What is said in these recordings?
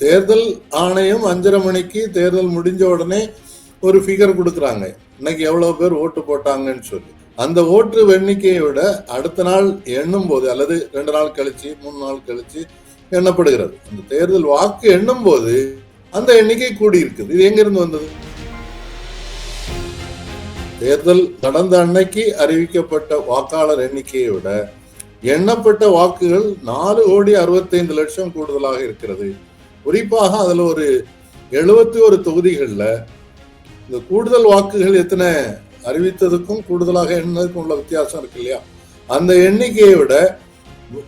தேர்தல் ஆணையம் அஞ்சரை மணிக்கு தேர்தல் முடிஞ்ச உடனே ஒரு ஃபிகர் கொடுக்குறாங்க. இன்னைக்கு எவ்வளோ பேர் ஓட்டு போட்டாங்கன்னு சொல்லி. அந்த ஓட்டு எண்ணிக்கையை விட அடுத்த நாள் எண்ணும் போது அல்லது ரெண்டு நாள் கழிச்சு மூணு நாள் கழிச்சு எண்ணப்படுகிறது. அந்த தேர்தல் வாக்கு எண்ணும் போது அந்த எண்ணிக்கை கூடி இருக்குது இது எங்கிருந்து வந்தது? தேர்தல் நடந்த அன்னைக்கு அறிவிக்கப்பட்ட வாக்காளர் எண்ணிக்கையை விட எண்ணப்பட்ட வாக்குகள் நாலு கோடி அறுபத்தைந்து லட்சம் கூடுதலாக இருக்கிறது. குறிப்பாக அதுல ஒரு எழுபத்தி ஒரு தொகுதிகளில் இந்த கூடுதல் வாக்குகள் எத்தனை அறிவித்ததுக்கும் கூடுதலாக எண்ணதுக்கும் உள்ள வித்தியாசம் இருக்கு இல்லையா? அந்த எண்ணிக்கையை விட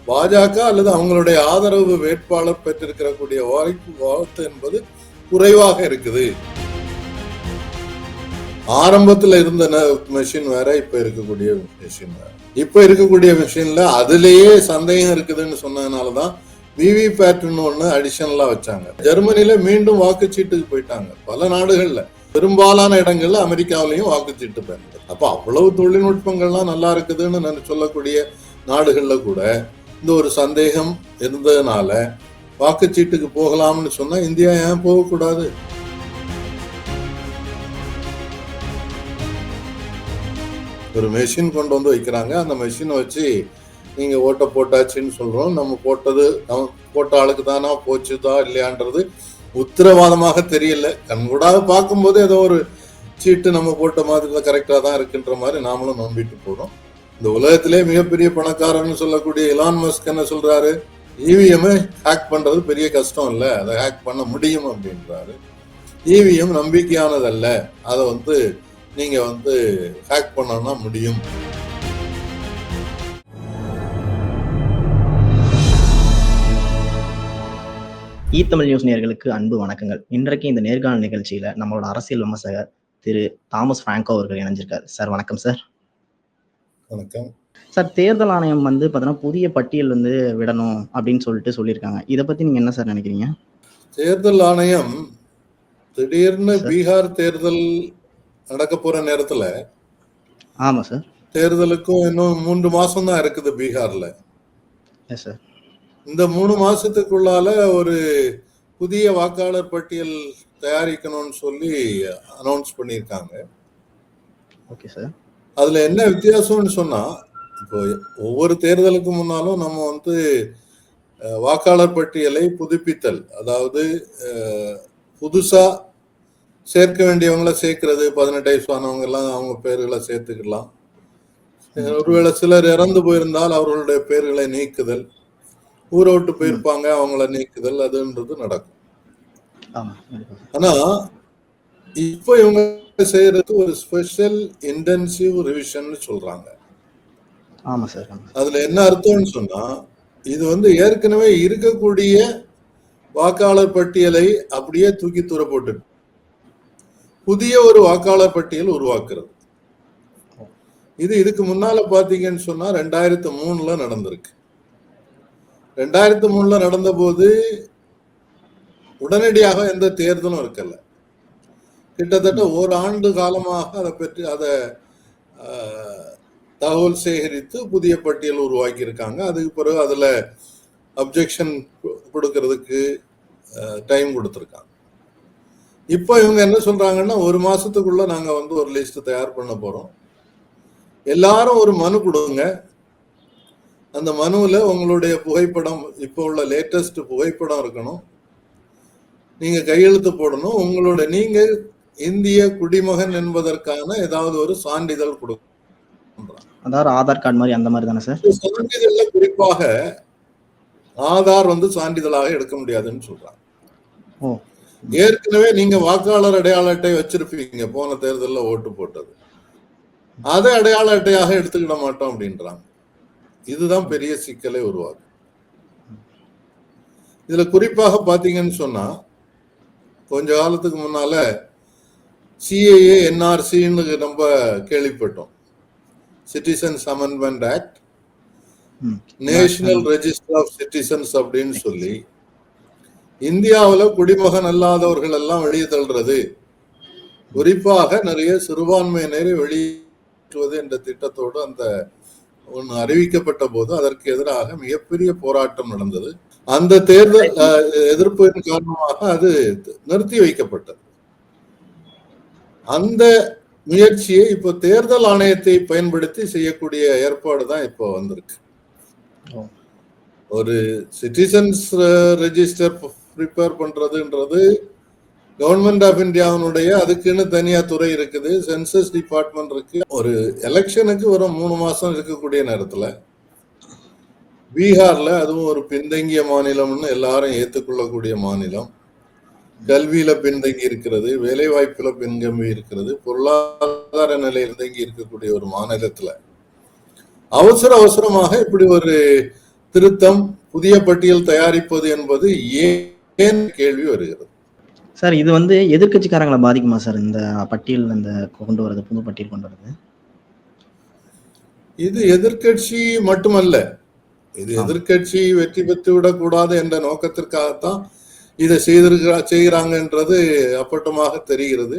பாஜக அல்லது அவங்களுடைய ஆதரவு வேட்பாளர் பெற்றிருக்கிறக்கூடிய வாய்ப்பு வாக்கு என்பது குறைவாக இருக்குது. ஆரம்பத்துல இருந்த மெஷின் வேற இப்ப இருக்கக்கூடிய மெஷின் வேற. இப்ப இருக்கக்கூடிய மெஷின்ல அதுலேயே சந்தேகம் இருக்குதுன்னு சொன்னதுனாலதான் விவி பேட்டர்ன் ஒன்று அடிஷனலாக வச்சாங்க. ஜெர்மனியில மீண்டும் வாக்குச்சீட்டுக்கு போயிட்டாங்க. பல நாடுகளில். பெரும்பாலான இடங்கள்ல அமெரிக்காவிலையும் வாக்குச்சீட்டு பயன்படுது அப்ப அவ்வளவு தொழில்நுட்பங்கள்லாம் நல்லா இருக்குதுன்னு நான் சொல்லக்கூடிய நாடுகள்ல கூட இந்த ஒரு சந்தேகம் இருந்ததுனால வாக்குச்சீட்டுக்கு போகலாம்னு சொன்னா இந்தியா ஏன் போகக்கூடாது? ஒரு மெஷின் கொண்டு வந்து வைக்கிறாங்க. அந்த மெஷினை வச்சு நீங்கள் ஓட்ட போட்டாச்சுன்னு சொல்கிறோம் நம்ம போட்டது நம்ம போட்ட ஆளுக்கு தானா போச்சுதா இல்லையான்றது உத்தரவாதமாக தெரியல. கண்கூடாக பார்க்கும்போது ஏதோ ஒரு சீட்டு நம்ம போட்ட மாதிரி கரெக்டாக தான் இருக்குன்ற மாதிரி நாமளும் நம்பிட்டு போகிறோம் இந்த உலகத்திலே மிகப்பெரிய பணக்காரன்னு சொல்லக்கூடிய இலான் மஸ்க் என்ன சொல்கிறாரு இவிஎம்மை ஹேக் பண்ணுறது பெரிய கஷ்டம் இல்லை. அதை ஹேக் பண்ண முடியும் அப்படின்றாரு. இவிஎம் நம்பிக்கையானதல்ல. அதை வந்து நீங்கள் வந்து ஹேக் பண்ணோன்னா முடியும். ஈ தமிழ் நியூஸ் நேயர்களுக்கு அன்பு வணக்கங்கள். இன்றைக்கு இந்த நேர்காணல் நிகழ்ச்சியில நம்மளோட அரசியல் விமர்சகர் திரு தாமஸ் பிராங்கோ அவர்கள் இணைஞ்சிருக்காரு. சார் வணக்கம் சார். வணக்கம். சார் தேர்தல் ஆணையம் வந்து பார்த்தீங்கன்னா புதிய பட்டியல் வந்து விடணும் அப்படின்னு சொல்லிட்டு சொல்லியிருக்காங்க. இதை பத்தி நீங்க என்ன சார் நினைக்கிறீங்க? தேர்தல் ஆணையம் திடீர்னு. பீகார் தேர்தல் நடக்க போற நேரத்துல ஆமா சார். தேர்தலுக்கும் இன்னும் மூன்று மாசம் தான் இருக்குது பீகார்ல. எஸ் சார் இந்த மூணு மாசத்துக்குள்ளால ஒரு புதிய வாக்காளர் பட்டியல் தயாரிக்கணும்னு சொல்லி அனௌன்ஸ் பண்ணியிருக்காங்க. ஓகே சார் அதுல என்ன வித்தியாசம்னு சொன்னா இப்போ ஒவ்வொரு தேர்தலுக்கு முன்னாலும் நம்ம வந்து வாக்காளர் பட்டியலை புதுப்பித்தல் அதாவது புதுசா சேர்க்க வேண்டியவங்கள சேர்க்கிறது பதினெட்டு வயசு ஆனவங்க எல்லாம் அவங்க பேர்களை சேர்த்துக்கலாம். ஒருவேளை சிலர் இறந்து போயிருந்தால் அவர்களுடைய பேர்களை நீக்குதல். ஊரை விட்டு போயிருப்பாங்க அவங்கள நீக்குதல் அதுன்றது நடக்கும். ஆனா இப்போ இவங்க செய்யறது ஒரு ஸ்பெஷல் இன்டென்சிவ் ரிவிஷன் சொல்றாங்க. ஆமா சார் ஆமா அதுல என்ன அர்த்தம்னு சொன்னா இது வந்து ஏற்கனவே இருக்கக்கூடிய வாக்காளர் பட்டியலை அப்படியே தூக்கி தூர போட்டு புதிய ஒரு வாக்காளர் பட்டியல் உருவாக்குறது. இது இதுக்கு முன்னால பாத்தீங்கன்னு சொன்னா ரெண்டாயிரத்து மூணுல நடந்திருக்கு. ரெண்டாயிரத்து மூணுல நடந்த போது உடனடியாக எந்த தேர்தலும் இருக்கல. கிட்டத்தட்ட ஒரு ஆண்டு காலமாக அதை பற்றி அதை தகவல் சேகரித்து புதிய பட்டியல் உருவாக்கி இருக்காங்க அதுக்கு பிறகு அதில் அப்ஜெக்ஷன் கொடுக்கறதுக்கு டைம் கொடுத்துருக்காங்க. இப்போ இவங்க என்ன சொல்றாங்கன்னா ஒரு மாசத்துக்குள்ள நாங்கள் வந்து ஒரு லிஸ்ட் தயார் பண்ண போறோம். எல்லாரும் ஒரு மனு கொடுங்க. அந்த மனுவில் உங்களுடைய புகைப்படம் இப்போ உள்ள லேட்டஸ்ட் புகைப்படம் இருக்கணும். நீங்க கையெழுத்து போடணும். உங்களோட நீங்க இந்திய குடிமகன் என்பதற்கான ஏதாவது ஒரு சான்றிதழ் கொடுக்கணும் அதாவது ஆதார் கார்டு மாதிரி அந்த மாதிரி தானே சார்? சான்றிதழ்ல குறிப்பாக ஆதார் வந்து சான்றிதழாக எடுக்க முடியாதுன்னு சொல்றாங்க. ஏற்கனவே நீங்க வாக்காளர் அடையாள அட்டை வச்சிருப்பீங்க போன தேர்தல்ல ஓட்டு போட்டது. அதை அடையாள அட்டையாக எடுத்துக்கிட மாட்டோம் அப்படின்றாங்க. இதுதான் பெரிய சிக்கலை உருவாக்கும். இதுல குறிப்பாக பாத்தீங்கன்னு சொன்னா கொஞ்ச காலத்துக்கு முன்னால சிஏஏ என்ஆர்சின்னு நம்ம கேள்விப்பட்டோம். Citizens amendment act national register of citizens அப்படின்னு சொல்லி இந்தியாவுல குடிமகன் அல்லாதவர்கள் எல்லாம் வெளியே தள்ளுறது. குறிப்பாக நிறைய சிறுபான்மையினரை வெளியேற்றுவது என்ற திட்டத்தோடு அந்த ஒன்று அறிவிக்கப்பட்ட போது அதற்கு எதிராக மிகப்பெரிய போராட்டம் நடந்தது. அந்த தேர்தல் எதிர்ப்பின் காரணமாக அது நிறுத்தி வைக்கப்பட்டது. அந்த முயற்சியை இப்போ தேர்தல் ஆணையத்தை பயன்படுத்தி செய்யக்கூடிய ஏற்பாடு தான் இப்போ வந்திருக்கு. ஒரு சிட்டிசன்ஸ் ரெஜிஸ்டர் ப்ரிப்பேர் பண்றதுன்றது கவர்மெண்ட் ஆஃப் இந்தியாவினுடைய அதுக்குன்னு தனியா துறை இருக்குது. சென்சஸ் டிபார்ட்மெண்ட் இருக்கு. ஒரு எலெக்ஷனுக்கு ஒரு மூணு மாசம் இருக்கக்கூடிய நேரத்துல பீகார்ல அதுவும் ஒரு பின்தங்கிய மாநிலம்னு எல்லாரும் ஏத்துக்கொள்ளக்கூடிய மாநிலம். கல்வியில பின்தங்கி இருக்கிறது வேலை வாய்ப்புல பின்தங்கி இருக்கிறது பொருளாதார நிலையில் தங்கி இருக்கக்கூடிய ஒரு மாநிலத்துல. அவசர அவசரமாக இப்படி ஒரு திருத்தம் புதிய பட்டியல் தயாரிப்பது என்பது ஏன் கேள்வி வருகிறது? சார் இது வந்து எதிர்க்கட்சிக்காரங்களை பாதிக்குமா சார் இந்த பட்டியல் இந்த கொண்டு வரது புது பட்டியல் கொண்டு வரது? இது எதிர்க்கட்சி மட்டுமல்ல. இது ஆம். எதிர்க்கட்சி வெற்றி பெற்று விடக்கூடாது என்ற நோக்கத்திற்காகத்தான் இதை செய்திருக்கிறா செய்கிறாங்கன்றது அப்பட்டமாக தெரிகிறது.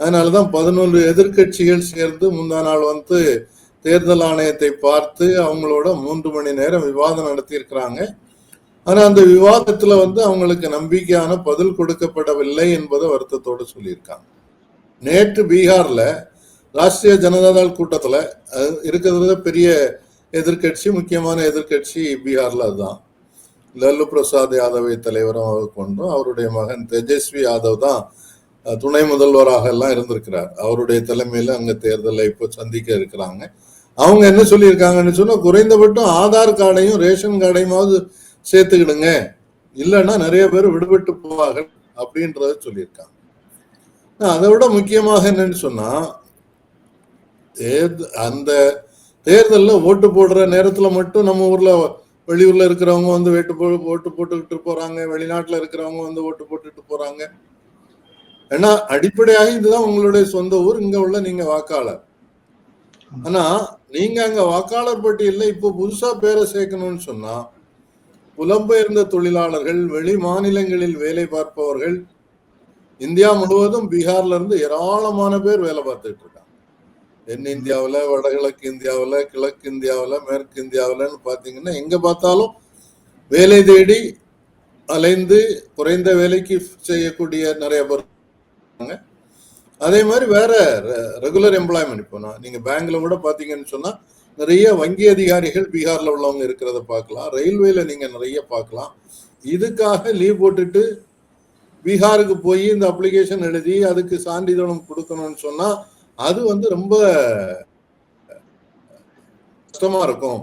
அதனாலதான் பதினொன்று எதிர்க்கட்சிகள் சேர்ந்து முந்தா நாள் வந்து தேர்தல் ஆணையத்தை பார்த்து அவங்களோட மூன்று மணி நேரம் விவாதம் நடத்தியிருக்கிறாங்க. ஆனா அந்த விவாதத்துல வந்து அவங்களுக்கு நம்பிக்கையான பதில் கொடுக்கப்படவில்லை என்பதை வருத்தத்தோடு சொல்லியிருக்காங்க. நேற்று பீகார்ல ராஷ்டிரிய ஜனதாதள் கூட்டத்துல இருக்கிறது இருக்கிறதுல பெரிய எதிர்க்கட்சி முக்கியமான எதிர்க்கட்சி பீகார்ல அதுதான். லல்லு பிரசாத் யாதவை தலைவராக கொண்டும் அவருடைய மகன் தேஜஸ்வி யாதவ் தான் துணை முதல்வராக எல்லாம் இருந்திருக்கிறார். அவருடைய தலைமையில அங்க தேர்தலை இப்போ சந்திக்க இருக்கிறாங்க. அவங்க என்ன சொல்லியிருக்காங்கன்னு சொன்னா குறைந்தபட்சம் ஆதார் கார்டையும் ரேஷன் கார்டையுமாவது சேர்த்துக்கிடுங்க. இல்லைன்னா நிறைய பேர் விடுபட்டு போவார்கள் அப்படின்றத சொல்லியிருக்காங்க. அதை விட முக்கியமாக என்னன்னு சொன்னா தேர்த அந்த தேர்தல்ல ஓட்டு போடுற நேரத்துல மட்டும் நம்ம ஊர்ல வெளியூர்ல இருக்கிறவங்க வந்து வேட்டு போ ஓட்டு போட்டுக்கிட்டு போறாங்க. வெளிநாட்டுல இருக்கிறவங்க வந்து ஓட்டு போட்டுட்டு போறாங்க. ஏன்னா அடிப்படையாக இதுதான் உங்களுடைய சொந்த ஊர். இங்க உள்ள நீங்க வாக்காளர். ஆனா நீங்க அங்க வாக்காளர் பட்டியலில் இப்போ புதுசா பேரை சேர்க்கணும்னு சொன்னா புலம்பெயர்ந்த தொழிலாளர்கள் வெளி மாநிலங்களில் வேலை பார்ப்பவர்கள் இந்தியா முழுவதும் பீகார்ல இருந்து ஏராளமான பேர் வேலை பார்த்துட்டு இருக்காங்க தென் இந்தியாவில் வடகிழக்கு இந்தியாவில் கிழக்கு இந்தியாவில் மேற்கு இந்தியாவில்னு பார்த்தீங்கன்னா எங்கே பார்த்தாலும் வேலை தேடி அலைந்து குறைந்த வேலைக்கு செய்யக்கூடிய நிறைய பேர் இருக்காங்க. அதே மாதிரி வேற ரெகுலர் எம்ப்ளாய்மெண்ட் இப்போ நான் நீங்கள் பேங்க்ல கூட பார்த்தீங்கன்னு சொன்னால் நிறைய வங்கி அதிகாரிகள் பீகார்ல உள்ளவங்க இருக்கிறத பார்க்கலாம். ரயில்வேல நீங்க நிறைய பார்க்கலாம். இதுக்காக லீவ் போட்டுட்டு பீகாருக்கு போய் இந்த அப்ளிகேஷன் எழுதி அதுக்கு சான்றிதழம் கொடுக்கணும்னு சொன்னா அது வந்து ரொம்ப கஷ்டமா இருக்கும்.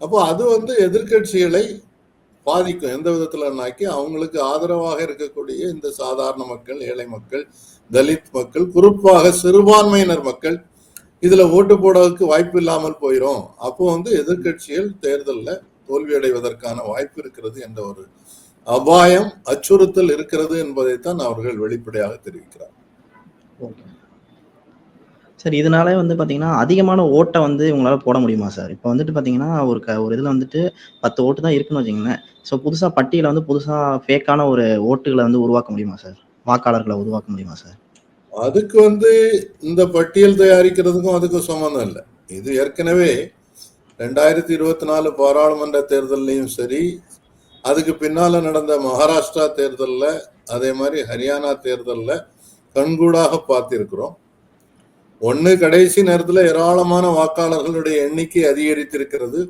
அப்போ அது வந்து எதிர்க்கட்சிகளை பாதிக்கும். எந்த விதத்துலனாக்கி அவங்களுக்கு ஆதரவாக இருக்கக்கூடிய இந்த சாதாரண மக்கள் ஏழை மக்கள் தலித் மக்கள் குறிப்பாக சிறுபான்மையினர் மக்கள் இதுல ஓட்டு போடுறதுக்கு வாய்ப்பு இல்லாமல் போயிடும் அப்போ வந்து எதிர்கட்சிகள் தேர்தலில் தோல்வி அடைவதற்கான வாய்ப்பு இருக்கிறது என்ற ஒரு அபாயம் அச்சுறுத்தல் இருக்கிறது என்பதைத்தான் அவர்கள் வெளிப்படையாக தெரிவிக்கிறார். ஓகே சார் இதனால வந்து பார்த்தீங்கன்னா அதிகமான ஓட்டை வந்து உங்களால போட முடியுமா சார்? இப்போ வந்துட்டு பார்த்தீங்கன்னா ஒரு க ஒரு இதில் வந்துட்டு பத்து ஓட்டு தான் இருக்குன்னு வச்சுங்களேன் ஸோ புதுசாக பட்டியலை வந்து புதுசாக ஃபேக்கான ஒரு ஓட்டுகளை வந்து உருவாக்க முடியுமா சார்? வாக்காளர்களை உருவாக்க முடியுமா சார்? அதுக்கு வந்து இந்த பட்டியல் தயாரிக்கிறதுக்கும் அதுக்கும் சம்மந்தம் இல்லை. இது ஏற்கனவே ரெண்டாயிரத்தி இருபத்தி நாலு பாராளுமன்ற தேர்தல்லையும் சரி அதுக்கு பின்னால நடந்த மகாராஷ்டிரா தேர்தலில் அதே மாதிரி ஹரியானா தேர்தல்ல கண்கூடாக பார்த்திருக்கிறோம். ஒண்ணு கடைசி நேரத்துல ஏராளமான வாக்காளர்களுடைய எண்ணிக்கை அதிகரித்திருக்கிறது.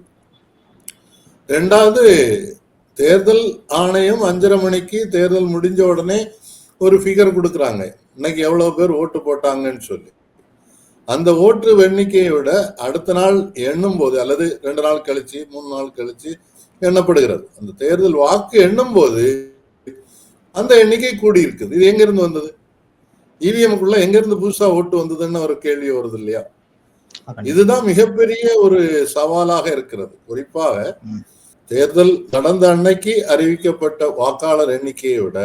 ரெண்டாவது தேர்தல் ஆணையம் அஞ்சரை மணிக்கு தேர்தல் முடிஞ்ச உடனே ஒரு ஃபிகர் கொடுக்குறாங்க. இன்னைக்கு எவ்வளவு பேர் ஓட்டு போட்டாங்கன்னு சொல்லி. அந்த ஓட்டு எண்ணிக்கையை விட அடுத்த நாள் எண்ணும் போது அல்லது ரெண்டு நாள் கழிச்சு மூணு நாள் கழிச்சு எண்ணப்படுகிறது. அந்த தேர்தல் வாக்கு எண்ணும் போது அந்த எண்ணிக்கை கூடி இருக்குது. இது எங்க இருந்து வந்தது இவிஎம்குள்ள எங்க இருந்து புதுசா ஓட்டு வந்ததுன்னு ஒரு கேள்வி வருது இல்லையா? இதுதான் மிகப்பெரிய ஒரு சவாலாக இருக்கிறது. குறிப்பாக. தேர்தல் நடந்த அன்னைக்கு அறிவிக்கப்பட்ட வாக்காளர் எண்ணிக்கையை விட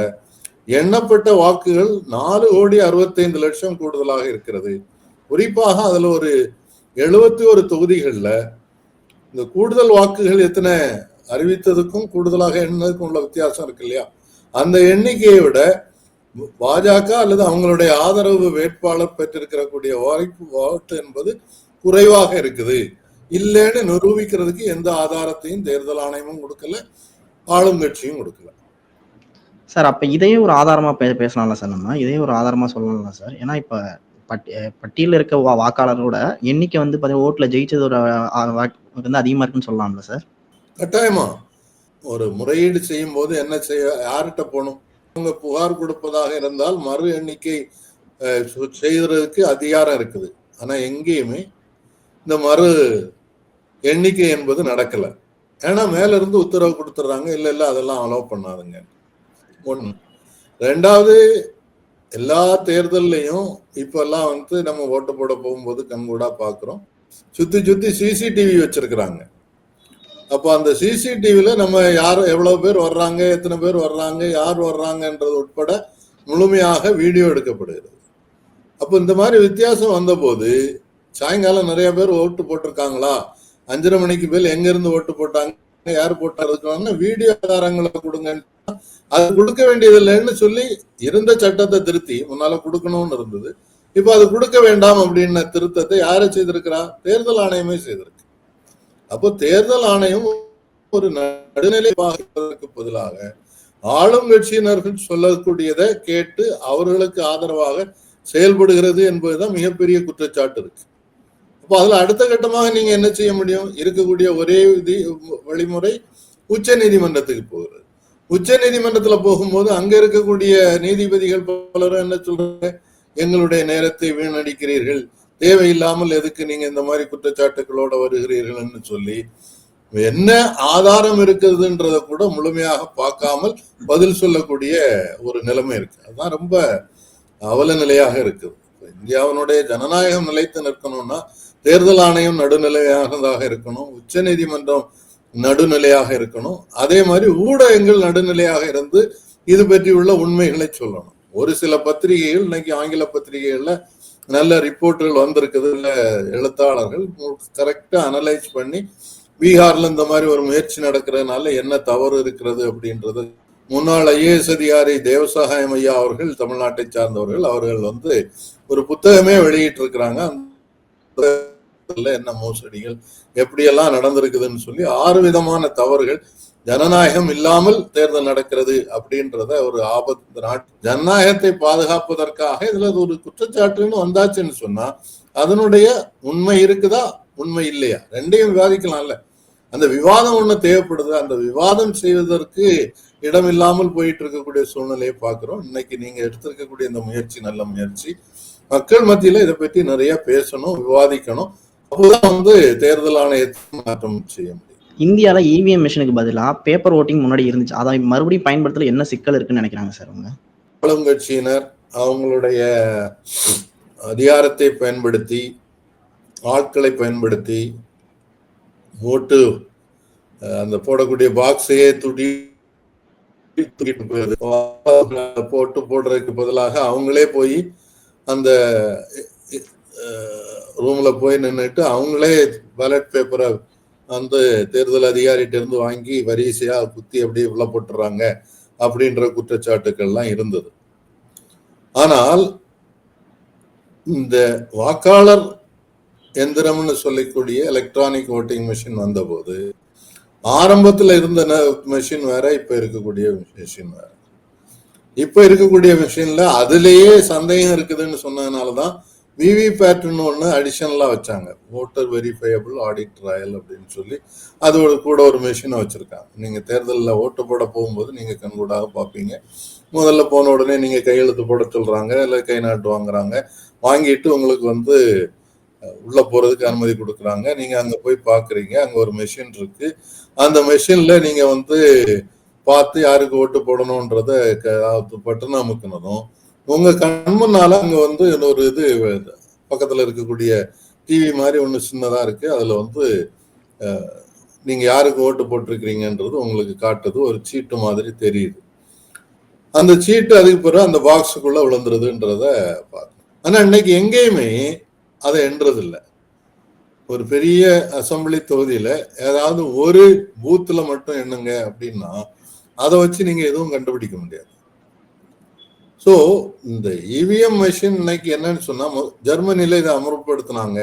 எண்ணப்பட்ட வாக்குகள் நாலு கோடி அறுபத்தைந்து லட்சம் கூடுதலாக இருக்கிறது. குறிப்பாக அதுல ஒரு எழுபத்தி ஒரு தொகுதிகளில் இந்த கூடுதல் வாக்குகள் எத்தனை அறிவித்ததுக்கும் கூடுதலாக எண்ணதுக்கும் உள்ள வித்தியாசம் இருக்கு இல்லையா? அந்த எண்ணிக்கையை விட பாஜக அல்லது அவங்களுடைய ஆதரவு வேட்பாளர் பெற்றிருக்கக்கூடிய வாய்ப்பு வாட்டு என்பது குறைவாக இருக்குது. இல்லைன்னு நிரூபிக்கிறதுக்கு எந்த ஆதாரத்தையும் தேர்தல் ஆணையமும் கொடுக்கல ஆளும் கட்சியும் கொடுக்கல. சார் அப்போ இதையே ஒரு ஆதாரமாக பே பேசலாம்ல சார் நம்ம? இதையே ஒரு ஆதாரமாக சொல்லலாம்ல சார்? ஏன்னா இப்போ பட்டி பட்டியலில் இருக்க வா வாக்காளரோட எண்ணிக்கை வந்து பார்த்தீங்கன்னா ஓட்டில் ஜெயிச்சதோட ஒரு வாக்கு வந்து அதிகமாக இருக்குன்னு சொல்லலாம்ல சார்? கட்டாயமா. ஒரு முறையீடு செய்யும் போது என்ன செய்ய யார்கிட்ட போகணும்? அவங்க புகார் கொடுப்பதாக இருந்தால் மறு எண்ணிக்கை செய்கிறதுக்கு அதிகாரம் இருக்குது. ஆனால் எங்கேயுமே இந்த மறு எண்ணிக்கை என்பது நடக்கலை. ஏன்னா மேலேருந்து உத்தரவு கொடுத்துட்றாங்க. இல்லை இல்லை அதெல்லாம் அலோவ் பண்ணாதுங்க. ஒன்று ரெண்டாவது எல்லா தேர்தல்லையும் இப்பெல்லாம் வந்து நம்ம ஓட்டு போட போகும்போது கண்கூடா பாக்குறோம். சுத்தி சுத்தி சிசிடிவி வச்சிருக்கிறாங்க. அப்போ அந்த சிசிடிவில நம்ம யார் எவ்வளவு பேர் வர்றாங்க எத்தனை பேர் வர்றாங்க யார் வர்றாங்கன்றது உட்பட முழுமையாக வீடியோ எடுக்கப்படுகிறது. அப்போ இந்த மாதிரி வித்தியாசம் வந்தபோது சாயங்காலம் நிறைய பேர் ஓட்டு போட்டிருக்காங்களா? அஞ்சரை மணிக்கு மேல் எங்க இருந்து ஓட்டு போட்டாங்க? யார் போட்டாருக்காங்க வீடியோ ஆதாரங்களை கொடுங்க அது கொடுக்க வேண்டியது இல்லைன்னு சொல்லி இருந்த சட்டத்தை திருத்தி முன்னால கொடுக்கணும்னு இருந்தது. இப்ப அது கொடுக்க வேண்டாம் அப்படின்ன திருத்தத்தை யாரை செய்திருக்கிறா? தேர்தல் ஆணையமே செய்திருக்கு. அப்போ தேர்தல் ஆணையம் ஒரு நடுநிலை பதிலாக ஆளும் கட்சியினர்கள் சொல்லக்கூடியதை கேட்டு அவர்களுக்கு ஆதரவாக செயல்படுகிறது என்பதுதான் மிகப்பெரிய குற்றச்சாட்டு இருக்கு. அப்போ அதுல அடுத்த கட்டமாக நீங்க என்ன செய்ய முடியும்? இருக்கக்கூடிய ஒரே விதி வழிமுறை உச்ச நீதிமன்றத்துக்கு போகிறது. உச்ச நீதிமன்றத்துல போகும்போது அங்க இருக்கக்கூடிய நீதிபதிகள் பலரும் என்ன சொல்றாங்க? எங்களுடைய நேரத்தை வீணடிக்கிறீர்கள். தேவையில்லாமல் எதுக்கு நீங்க இந்த மாதிரி குற்றச்சாட்டுகளோட வருகிறீர்கள்னு சொல்லி என்ன ஆதாரம் இருக்குதுன்றத கூட முழுமையாக பார்க்காமல் பதில் சொல்லக்கூடிய ஒரு நிலைமை இருக்கு. அதுதான் ரொம்ப அவல நிலையாக இருக்குது. இந்தியாவினுடைய ஜனநாயகம் நிலைத்து நிற்கணும்னா தேர்தல் ஆணையம் நடுநிலையானதாக இருக்கணும். உச்ச நீதிமன்றம் நடுநிலையாக இருக்கணும். அதே மாதிரி ஊடகங்கள் நடுநிலையாக இருந்து இது பற்றி உள்ள உண்மைகளை சொல்லணும். ஒரு சில பத்திரிகைகள் இன்னைக்கு ஆங்கில பத்திரிகைகள்ல நல்ல ரிப்போர்ட்டுகள் வந்திருக்குது. எழுத்தாளர்கள் கரெக்டா அனலைஸ் பண்ணி பீகார்ல இந்த மாதிரி ஒரு முயற்சி நடக்கிறதுனால என்ன தவறு இருக்கிறது அப்படின்றது முன்னாள் ஐஏஎஸ் அதிகாரி தேவசகாயம் ஐயா அவர்கள் தமிழ்நாட்டை சார்ந்தவர்கள் அவர்கள் வந்து ஒரு புத்தகமே வெளியிட்டு இருக்கிறாங்க அந்த என்ன மோசடிகள் எப்படியெல்லாம் நடந்திருக்குதுன்னு சொல்லி ஆறு விதமான தவறுகள். ஜனநாயகம் இல்லாமல் தேர்தல் நடக்கிறது அப்படின்றத ஒரு ஆபத்து நாட்டு ஜனநாயகத்தை பாதுகாப்பதற்காக இதுல ஒரு குற்றச்சாட்டுன்னு வந்தாச்சுன்னு சொன்னா அதனுடைய உண்மை இருக்குதா உண்மை இல்லையா? ரெண்டையும் விவாதிக்கலாம்ல. அந்த விவாதம் ஒண்ணு தேவைப்படுது. அந்த விவாதம் செய்வதற்கு இடம் இல்லாமல் போயிட்டு இருக்கக்கூடிய சூழ்நிலையை பார்க்கிறோம். இன்னைக்கு நீங்க எடுத்திருக்கக்கூடிய இந்த முயற்சி நல்ல முயற்சி. மக்கள் மத்தியில இதை பற்றி நிறைய பேசணும் விவாதிக்கணும். அப்போதான் வந்து தேர்தல் ஆணையத்தை மாற்றம் செய்ய முடியும். இந்தியால இவிஎம் மிஷினுக்கு பதிலா பேப்பர் ஓட்டிங் முன்னாடி இருந்துச்சு. அதை மறுபடியும் பயன்படுத்தல என்ன சிக்கல் இருக்குன்னு நினைக்கிறாங்க சார் அவங்க? ஆளுங்கட்சியினர் அவங்களுடைய அதிகாரத்தை பயன்படுத்தி ஆட்களை பயன்படுத்தி ஓட்டு அந்த போடக்கூடிய பாக்ஸையே துடி தூக்கிட்டு போயிருது போட்டு போடுறதுக்கு பதிலாக அவங்களே போய் அந்த ரூம்ல போய் நின்றுட்டு அவங்களே பேலட் பேப்பரை வந்து தேர்தல் அதிகாரிகிட்ட இருந்து வாங்கி வரிசையா குத்தி அப்படியே உள்ள போட்டுறாங்க அப்படின்ற குற்றச்சாட்டுக்கள்லாம் இருந்தது. ஆனால் இந்த வாக்காளர் எந்திரம்னு சொல்லக்கூடிய எலக்ட்ரானிக் ஓட்டிங் மிஷின் வந்தபோது ஆரம்பத்துல இருந்த மிஷின் வேற இப்ப இருக்கக்கூடிய மிஷின் வேற. இப்ப இருக்கக்கூடிய மிஷின்ல அதுலேயே சந்தேகம் இருக்குதுன்னு சொன்னதுனாலதான் தான் விவிபேட்னு ஒன்று அடிஷனலாக வச்சாங்க. ஓட்டர் வெரிஃபையபிள் ஆடிட் ட்ரையல் அப்படின்னு சொல்லி அது ஒரு கூட ஒரு மிஷினை வச்சுருக்காங்க. நீங்கள் தேர்தலில் ஓட்டு போட போகும்போது நீங்கள் கண்கூடாக பார்ப்பீங்க. முதல்ல போன உடனே நீங்கள் கையெழுத்து போட சொல்கிறாங்க இல்லை கை நாட்டு வாங்குறாங்க. வாங்கிட்டு உங்களுக்கு வந்து உள்ளே உள்ள அனுமதி கொடுக்குறாங்க. நீங்கள் அங்கே போய் பார்க்குறீங்க அங்கே ஒரு மெஷின் இருக்குது அந்த மெஷினில் நீங்கள் வந்து பார்த்து யாருக்கு ஓட்டு போடணுன்றத க- பட்டன் உங்க கண்முன்னால அங்க வந்து ஒரு இது பக்கத்துல இருக்கக்கூடிய டிவி மாதிரி ஒன்று சின்னதா இருக்கு. அதுல வந்து நீங்க யாருக்கு ஓட்டு போட்டிருக்கிறீங்கன்றது உங்களுக்கு காட்டுது. ஒரு சீட்டு மாதிரி தெரியுது. அந்த சீட்டு அதுக்கு பிறகு அந்த பாக்ஸுக்குள்ள விழுந்துருதுன்றத பார்க்கணும் ஆனா இன்னைக்கு எங்கேயுமே அதை எண்றது ஒரு பெரிய அசெம்பிளி தொகுதியில ஏதாவது ஒரு பூத்துல மட்டும் எண்ணுங்க அப்படின்னா அதை வச்சு நீங்க எதுவும் கண்டுபிடிக்க முடியாது. ஸோ இந்த இவிஎம் மெஷின் இன்னைக்கு என்னன்னு சொன்னா ஜெர்மனியில இதை அமல்படுத்தினாங்க.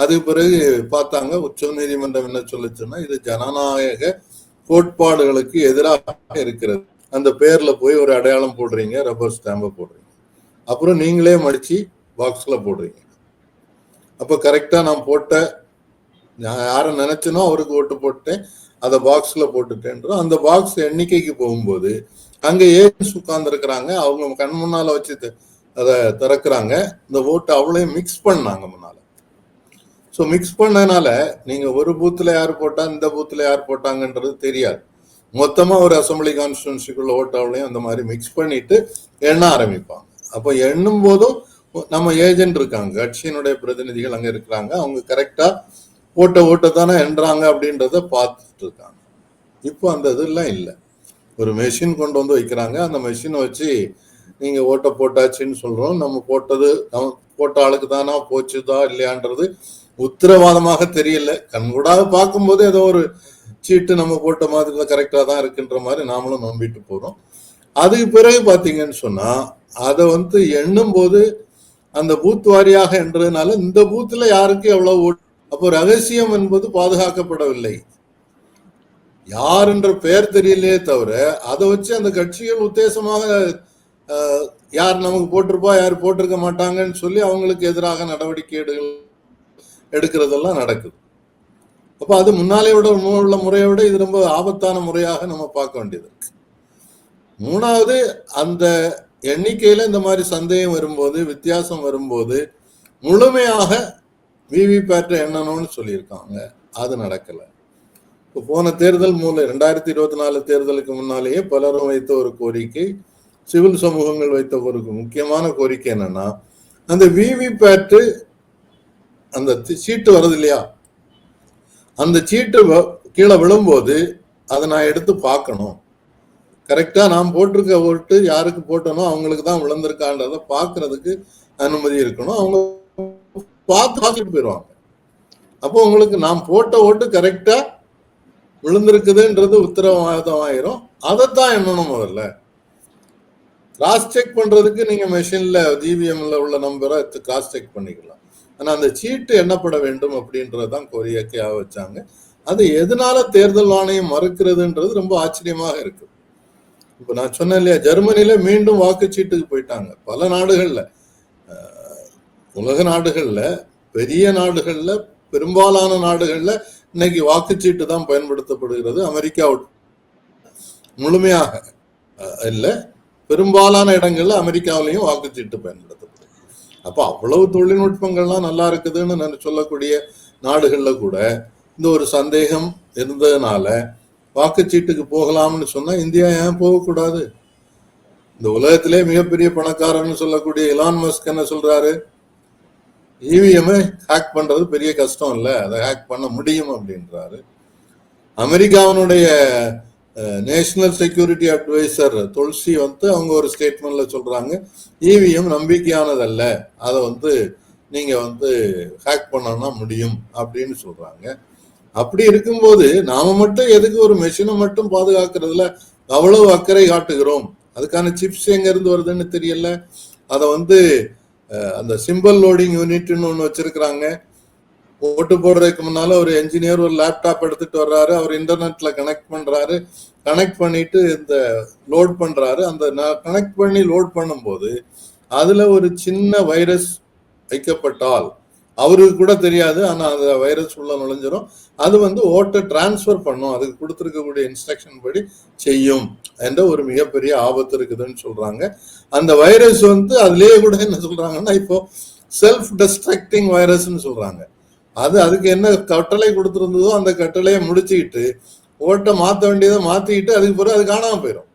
அதுக்கு பிறகு பார்த்தாங்க உச்ச நீதிமன்றம் என்ன சொல்லுச்சுன்னா இது ஜனநாயக கோட்பாடுகளுக்கு எதிராக இருக்கிறது. அந்த பேர்ல போய் ஒரு அடையாளம் போடுறீங்க ரப்பர் ஸ்டாம்பை போடுறீங்க. அப்புறம் நீங்களே மடிச்சு பாக்ஸ்ல போடுறீங்க. அப்ப கரெக்டா நான் போட்ட நான் யாரை நினைச்சனோ அவருக்கு ஓட்டு போட்டேன் அதை பாக்ஸ்ல போட்டுட்டேன்றோம். அந்த பாக்ஸ் எண்ணிக்கைக்கு போகும்போது அங்க ஏஜென்ட்ஸ் உட்கார்ந்து இருக்கிறாங்க அவங்க கண் முன்னால வச்சு அதை திறக்கிறாங்க. இந்த ஓட்டு அவ்வளவு மிக்ஸ் பண்ணாங்க முன்னால. ஸோ மிக்ஸ் பண்ணனால நீங்க ஒரு பூத்துல யார் போட்டா இந்த பூத்துல யார் போட்டாங்கன்றது தெரியாது. மொத்தமா ஒரு அசம்பிளி கான்ஸ்டியூன்சிக்குள்ள ஓட்டாவிலையும் அந்த மாதிரி மிக்ஸ் பண்ணிட்டு எண்ண ஆரம்பிப்பாங்க. அப்போ எண்ணும் போதும் நம்ம ஏஜென்ட் இருக்காங்க. கட்சியினுடைய பிரதிநிதிகள் அங்க இருக்கிறாங்க. அவங்க கரெக்டா ஓட்ட ஓட்ட தானே எண்றாங்க அப்படின்றத பார்த்துட்டு இருக்காங்க. இப்போ அந்த இதெல்லாம் இல்லை. ஒரு மெஷின் கொண்டு வந்து வைக்கிறாங்க. அந்த மெஷினை வச்சு நீங்க ஓட்ட போட்டாச்சுன்னு சொல்றோம். நம்ம போட்டது நம்ம போட்ட ஆளுக்கு தானா போச்சுதா இல்லையான்றது உத்தரவாதமாக தெரியல. கண்கூடாக பார்க்கும்போது ஏதோ ஒரு சீட்டு நம்ம போட்ட மாதிரி கரெக்டா தான் இருக்குன்ற மாதிரி நாமளும் நம்பிட்டு போறோம். அதுக்கு பிறகு பாத்தீங்கன்னு சொன்னா அதை வந்து எண்ணும் போது அந்த பூத் வாரியாக என்றதுனால இந்த பூத்துல யாருக்கு எவ்வளவு ஓட்டு? அப்போ ரகசியம் என்பது பாதுகாக்கப்படவில்லை. யார் என்ற பெயர் தெரியலையே தவிர அதை வச்சு அந்த கட்சிகள் உத்தேசமாக யார் நமக்கு போட்டிருப்பா யார் போட்டிருக்க மாட்டாங்கன்னு சொல்லி அவங்களுக்கு எதிராக நடவடிக்கை எடுகள் எடுக்கிறதெல்லாம் நடக்குது. அப்ப அது முன்னாலே விட உள்ள முறையை விட இது ரொம்ப ஆபத்தான முறையாக நம்ம பார்க்க வேண்டியது மூணாவது அந்த எண்ணிக்கையில இந்த மாதிரி சந்தேகம் வரும்போது வித்தியாசம் வரும்போது முழுமையாக விவிபேட்டை எண்ணணும்னு சொல்லியிருக்காங்க. அது நடக்கலை. போன தேர்தல் மூலம் ரெண்டாயிரத்தி இருபத்தி நாலு தேர்தலுக்கு முன்னாலேயே பலரும் வைத்த ஒரு கோரிக்கை சிவில் சமூகங்கள் வைத்த ஒரு முக்கியமான கோரிக்கை என்னன்னா அந்த விவிபேட்டு அந்த சீட்டு வருது இல்லையா அந்த சீட்டு வ- கீழே விழும்போது அதை நான் எடுத்து பார்க்கணும். கரெக்டாக நான் போட்டிருக்க ஓட்டு யாருக்கு போட்டனோ அவங்களுக்கு தான் விழுந்திருக்கான்றதை பார்க்கறதுக்கு அனுமதி இருக்கணும். அவங்க பார்த்து பார்த்துட்டு போயிடுவாங்க. அப்போ உங்களுக்கு நான் போட்ட ஓட்டு கரெக்டாக விழுந்திருக்குதுன்றது உத்தரவாதம் ஆயிரும் அதைத்தான் எண்ணணும் முதல்ல கிராஸ் செக் பண்றதுக்கு நீங்க மெஷின்ல ஜிவிஎம்ல உள்ள நம்பரை கிராஸ் செக் பண்ணிக்கலாம். ஆனா அந்த சீட்டு எண்ணப்பட வேண்டும் அப்படின்றதுதான் கோரிக்கையாக வச்சாங்க. அது எதனால தேர்தல் ஆணையம் மறுக்கிறதுன்றது ரொம்ப ஆச்சரியமாக இருக்கு. இப்ப நான் சொன்னேன் இல்லையா ஜெர்மனில மீண்டும் வாக்குச்சீட்டுக்கு போயிட்டாங்க. பல நாடுகள்ல உலக நாடுகள்ல பெரிய நாடுகள்ல பெரும்பாலான நாடுகள்ல இன்னைக்கு வாக்குச்சீட்டு தான் பயன்படுத்தப்படுகிறது. அமெரிக்கா முழுமையாக இல்லை இல்ல. பெரும்பாலான இடங்கள்ல அமெரிக்காவிலையும் வாக்குச்சீட்டு பயன்படுத்தப்படுது அப்போ அவ்வளவு தொழில்நுட்பங்கள்லாம் நல்லா இருக்குதுன்னு நான் சொல்லக்கூடிய நாடுகள்ல கூட இந்த ஒரு சந்தேகம் இருந்ததுனால வாக்குச்சீட்டுக்கு போகலாம்னு சொன்னா இந்தியா ஏன் போகக்கூடாது? இந்த உலகத்திலே மிகப்பெரிய பணக்காரன்னு சொல்லக்கூடிய இலான் மஸ்க் என்ன சொல்றாரு? இவிஎம் ஹேக் பண்றது பெரிய கஷ்டம் இல்லை. அதை ஹேக் பண்ண முடியும் அப்படின்றாரு. அமெரிக்காவினுடைய நேஷனல் செக்யூரிட்டி அட்வைசர் துளசி வந்து அவங்க ஒரு ஸ்டேட்மெண்ட்ல சொல்றாங்க. இவிஎம் நம்பிக்கையானதல்ல. அதை வந்து நீங்க வந்து ஹேக் பண்ணனா முடியும் அப்படின்னு சொல்றாங்க. அப்படி இருக்கும்போது நாம மட்டும் எதுக்கு ஒரு மெஷினை மட்டும் பாதுகாக்கிறதுல அவ்வளவு அக்கறை காட்டுகிறோம்? அதுக்கான சிப்ஸ் எங்க இருந்து வருதுன்னு தெரியல. அதை வந்து அந்த சிம்பிள் லோடிங் யூனிட்னு ஒன்று வச்சிருக்கிறாங்க. ஓட்டு போடுறதுக்கு முன்னால ஒரு என்ஜினியர் ஒரு லேப்டாப் எடுத்துட்டு வர்றாரு. அவர் இன்டர்நெட்ல கனெக்ட் பண்றாரு. கனெக்ட் பண்ணிட்டு இந்த லோட் பண்றாரு. அந்த கனெக்ட் பண்ணி லோட் பண்ணும்போது அதுல ஒரு சின்ன வைரஸ் வைக்கப்பட்டால் அவருக்கு கூட தெரியாது ஆனா அந்த வைரஸ் உள்ள நுழைஞ்சிரும். அது வந்து ஓட்டை டிரான்ஸ்ஃபர் பண்ணும். அதுக்கு கொடுத்துருக்கக்கூடிய இன்ஸ்ட்ரக்ஷன் படி செய்யும் என்ற ஒரு மிகப்பெரிய ஆபத்து இருக்குதுன்னு சொல்றாங்க. அந்த வைரஸ் வந்து அதுலேயே கூட என்ன சொல்றாங்கன்னா இப்போ செல்ஃப் டெஸ்ட்ரக்டிங் வைரஸ்ன்னு சொல்றாங்க. அது அதுக்கு என்ன கட்டளை கொடுத்துருந்ததோ அந்த கட்டளையை முடிச்சுக்கிட்டு ஓட்டை மாற்ற வேண்டியதை மாத்திக்கிட்டு அதுக்கு பிறகு அது காணாமல் போயிடும்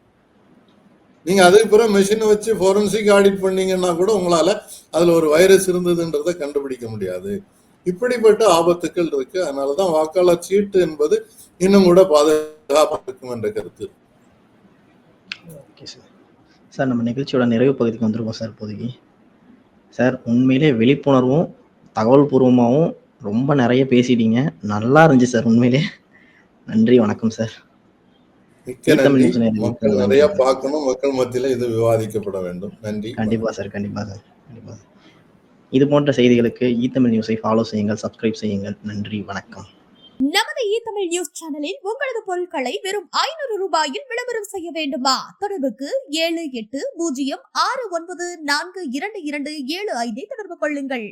நீங்கள் அதுக்கு பிறகு மெஷினை வச்சு ஃபோரன்சிக் ஆடிட் பண்ணீங்கன்னா கூட உங்களால் அதில் ஒரு வைரஸ் இருந்ததுன்றதை கண்டுபிடிக்க முடியாது. இப்படிப்பட்ட ஆபத்துக்கள் இருக்கு. அதனாலதான் வாக்காளர் சீட்டு என்பது இன்னும் கூட பாதுகாப்பாக இருக்கும் என்ற கருத்து. ஓகே சார் சார் நம்ம நிகழ்ச்சியோட நிறைவு பகுதிக்கு வந்திருக்கோம் சார் இப்போதைக்கு. சார் உண்மையிலே விழிப்புணர்வும் தகவல் பூர்வமாகவும் ரொம்ப நிறைய பேசிட்டீங்க. நல்லா இருந்துச்சு சார் உண்மையிலே. நன்றி வணக்கம் சார் மிக்க நன்றி. மக்கள் நிறைய. பார்க்கணும். மக்கள் மத்தியில இது விவாதிக்கப்பட வேண்டும். நன்றி. கண்டிப்பா சார் கண்டிப்பா சார் கண்டிப்பா இது போன்ற செய்திகளுக்கு ஈ தமிழ் நியூஸை ஃபாலோ செய்யுங்கள் சப்ஸ்கிரைப் செய்யுங்கள். நன்றி வணக்கம். நமது பொதிகை தமிழ் நியூஸ் சேனலில் உங்களது பொருட்களை வெறும் ஐநூறு ரூபாயில் விளம்பரம் செய்ய வேண்டுமா? தொடர்புக்கு ஏழு எட்டு பூஜ்ஜியம் ஆறு ஒன்பது நான்கு இரண்டு இரண்டு ஏழு ஐந்தை தொடர்பு கொள்ளுங்கள்.